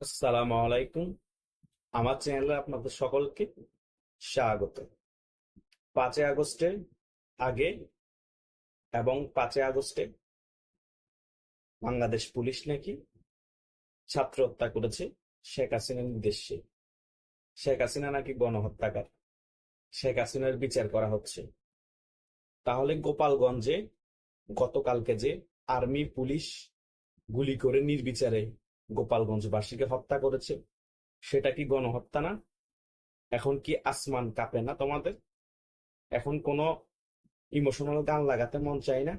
আসসালামু আলাইকুম। আমার চ্যানেলে আপনাদের সকলকে স্বাগত। পাঁচই আগস্টের আগে এবং পাঁচই আগস্টে বাংলাদেশ পুলিশ নাকি ছাত্র হত্যা করেছে শেখ হাসিনার নির্দেশে শেখ হাসিনা নাকি গণহত্যাকার, শেখ হাসিনার বিচার করা হচ্ছে। তাহলে গোপালগঞ্জে গতকালকে যে আর্মি পুলিশ গুলি করে নির্বিচারে গোপালগঞ্জবাসীকে হত্যা করেছে। সেটা কি গণহত্যা না? এখন কি আসমান কাঁপে না তোমাদের? এখন কোনো ইমোশনাল গান লাগাতে মন চায় না?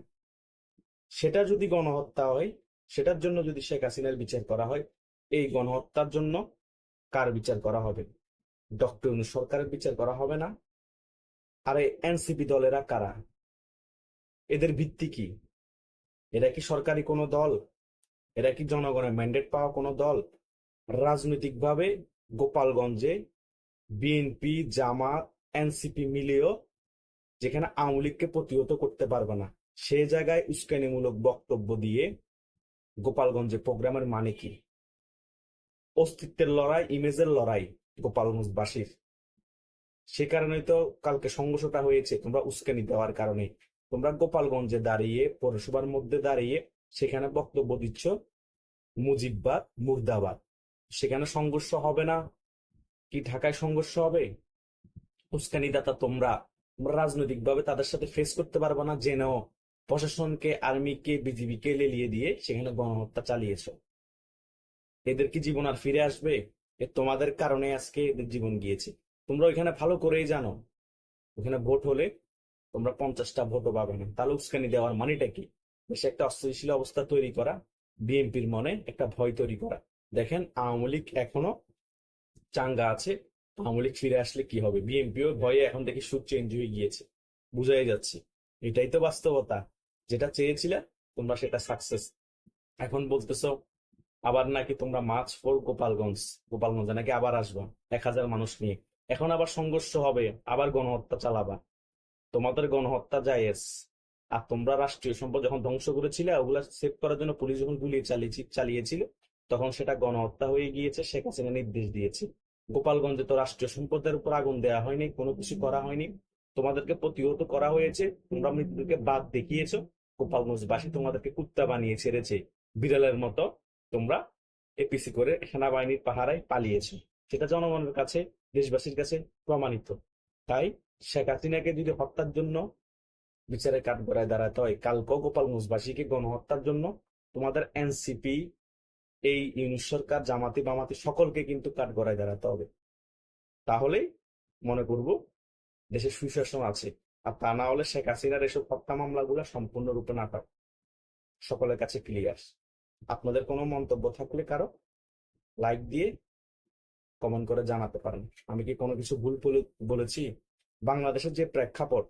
সেটা যদি গণহত্যা হয়, সেটার জন্য যদি শেখ হাসিনার বিচার করা হয়, এই গণহত্যার জন্য কার বিচার করা হবে? ডক্টর সরকারের বিচার করা হবে না? আরে এনসিপি দলেরা কারা? এদের ভিত্তি কি? এরা কি সরকারি কোনো দল? এরা কি জনগণের ম্যান্ডেট পাওয়া কোনো দল? রাজনৈতিকভাবে গোপালগঞ্জে বিএনপি জামাত এনসিপি মিলেও যেখানে আওয়ামী লীগকে প্রতিহত করতে পারবে না, সে জায়গায় উস্কানিমূলক বক্তব্য দিয়ে গোপালগঞ্জে প্রোগ্রামের মানে কি? অস্তিত্বের লড়াই, ইমেজের লড়াই গোপালগঞ্জবাসীর। সে কারণেই তো কালকে সংঘর্ষটা হয়েছে, তোমরা উস্কানি দেওয়ার কারণে। তোমরা গোপালগঞ্জে দাঁড়িয়ে, পৌরসভার মধ্যে দাঁড়িয়ে সেখানে বক্তব্য দিচ্ছ, মুজিববাদ, মুর্দাবাদ। সেখানে সংঘর্ষ হবে না? কি ঢাকায় সংঘর্ষ হবে? উস্কানিদাতা তোমরা রাজনৈতিকভাবে তাদের সাথে ফেস করতে পারবে না। জেনেও প্রশাসনকে, আর্মিকে, বিজিবিকে লেলিয়ে দিয়ে সেখানে গণহত্যা চালিয়েছ। এদের কি জীবন আর ফিরে আসবে? এ তোমাদের কারণে আজকে এদের জীবন গিয়েছে। তোমরা ওইখানে ভালো করেই জানো। ওখানে ভোট হলে তোমরা পঞ্চাশটা ভোটও পাবে না। তাহলে উস্কানি দেওয়ার মানেটা কি? দেশে একটা অস্থিতিশীল অবস্থা তৈরি করা, বিএনপির মনে একটা ভয় তৈরি করা। দেখেন, আওয়ামী লীগ এখনও চাঙ্গা আছে, আওয়ামী লীগ ফিরে আসলে কি হবে? বিএনপিও ভয়ে এখন দেখি সুখ চেঞ্জ হয়ে গিয়েছে, বুঝাই যাচ্ছে। এটাই তো বাস্তবতা, যেটা চেয়েছিলে, তোমরা সেটা সাকসেস এখন বলতেছো, আবার নাকি তোমরা মাছ ফোর গোপালগঞ্জ, গোপালগঞ্জে নাকি আবার আসবা, এক হাজার মানুষ নিয়ে। এখন আবার সংঘর্ষ হবে, আবার গণহত্যা চালাবা। তোমাদের গণহত্যা জায়েজ। আর তোমরা রাষ্ট্রীয় সম্পদ যখন ধ্বংস করেছিলে, ওগুলা সেভ করার জন্য পুলিশ যখন গুলি চালিয়েছি, চালিয়েছিল, তখন সেটা গণহত্যা হয়ে গিয়েছে, শেখ হাসিনা নির্দেশ দিয়েছে। গোপালগঞ্জে তো রাষ্ট্রীয় সম্পদের উপর আগুন দেওয়া হয়নি, কোনো কিছু করা হয়নি। তোমাদেরকে প্রতিহত করা হয়েছে, তোমরা মৃত্যুকে বাদ দেখিয়েছো, গোপালগঞ্জবাসী তোমাদেরকে কুত্তা বানিয়ে ছেড়েছে, বিড়ালের মতো তোমরা এপিসি করে সেনাবাহিনীর পাহারায় পালিয়েছো। সেটা জনগণের কাছে, দেশবাসীর কাছে প্রমাণিত। তাই শেখ হাসিনাকে যদি হত্যার জন্য বিচারে কাঠ গড়ায় দাঁড়াতে হয়। কালকেও গোপালগঞ্জবাসীকে গণহত্যার জন্য তোমাদের এনসিপি, এই ইউনিট সরকার, জামাতি বামাতি সকলকে কিন্তু কাঠ গড়ায় দাঁড়াতে হবে। তাহলেই মনে করব দেশে সুশাসন আছে। আর তা না হলে শেখ হাসিনার এসব হত্যা মামলাগুলো সম্পূর্ণরূপে নাটক। সকলের কাছে ক্লিয়ার আপনাদের কোনো মন্তব্য থাকলে কারও লাইক দিয়ে কমেন্ট করে জানাতে পারেন। আমি কি কোনো কিছু ভুল বলে- বলেছি? বাংলাদেশের যে প্রেক্ষাপট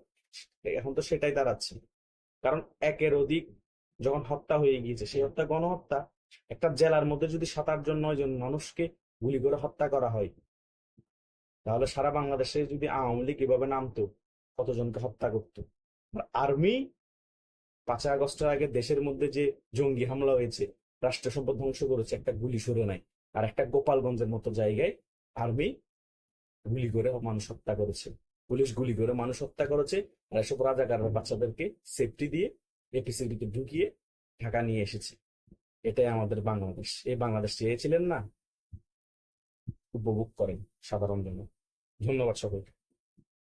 এখন তো সেটাই দাঁড়াচ্ছে। কারণ একের অধিক যখন হত্যা হয়ে গিয়েছে, সেই হত্যা গণহত্যা একটা জেলার মধ্যে যদি সাত আট জন, নয় জন মানুষকে গুলি করে হত্যা করা হয়, তাহলে সারা বাংলাদেশে যদি আওয়ামী লীগ এভাবে নামতো, কতজনকে হত্যা করতো? আর আর্মি পাঁচই আগস্টের আগে দেশের মধ্যে যে জঙ্গি হামলা হয়েছে রাষ্ট্র সম্পদ ধ্বংস করেছে, একটা গুলি সরে নাই। আর একটা গোপালগঞ্জের মতো জায়গায় আর্মি গুলি করে মানুষ হত্যা করেছে। পুলিশ গুলি করে মানুষ হত্যা করেছে। আর এসব রাজাকারের বাচ্চাদেরকে সেফটি দিয়ে এপিসির ভিতরে ঢুকিয়ে ঢাকা নিয়ে এসেছে। এটাই আমাদের বাংলাদেশ। এই বাংলাদেশ চেয়েছিলেন না, উপভোগ করেন সাধারণ জন্য ধন্যবাদ সকলকে।